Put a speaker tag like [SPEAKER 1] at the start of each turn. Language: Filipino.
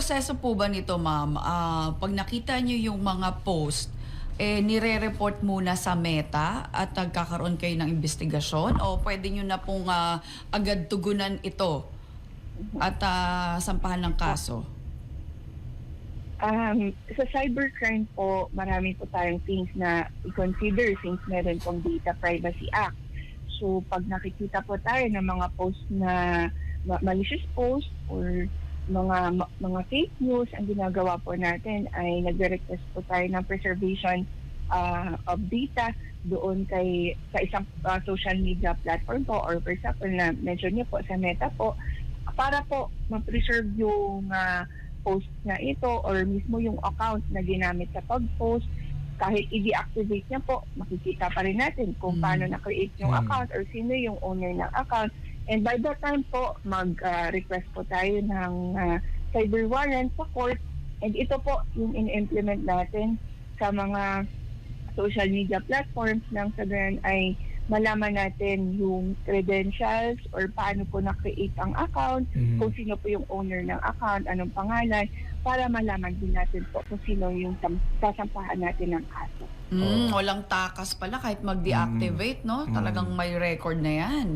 [SPEAKER 1] proseso po ba nito, ma'am? Ah, pag nakita niyo yung mga post, eh, nire-report muna sa Meta at nagkakaroon kayo ng investigasyon o pwede nyo na pong ah, agad tugunan ito at ah, sampahan ng kaso?
[SPEAKER 2] Um, sa cybercrime po, marami po tayong things na i-consider since meron pong Data Privacy Act. So, pag nakikita po tayo ng mga post na ma- malicious post or mga mga fake news, ang ginagawa po natin ay nagre-request po tayo ng preservation uh, of data doon kay sa isang uh, social media platform po or for example na mention niyo po sa Meta po para po ma-preserve yung uh, post na ito or mismo yung account na ginamit sa pag-post kahit i-deactivate niya po, makikita pa rin natin kung
[SPEAKER 1] Mm.
[SPEAKER 2] paano na-create yung
[SPEAKER 3] Mm.
[SPEAKER 2] account or sino yung owner ng account. And by that time po, mag-request po tayo ng ah, cyber warrant sa court. And ito po yung in-implement natin sa mga social media platforms nang sa ganun ay malaman natin yung credentials or paano po na-create ang account,
[SPEAKER 3] Mhm.
[SPEAKER 2] kung sino po yung owner ng account, anong pangalan, para malaman din natin po kung sino yung sam- sasampahan natin ng kaso.
[SPEAKER 1] Mm, walang takas pala kahit mag-deactivate, no?
[SPEAKER 3] Mm.
[SPEAKER 1] Talagang may record na yan.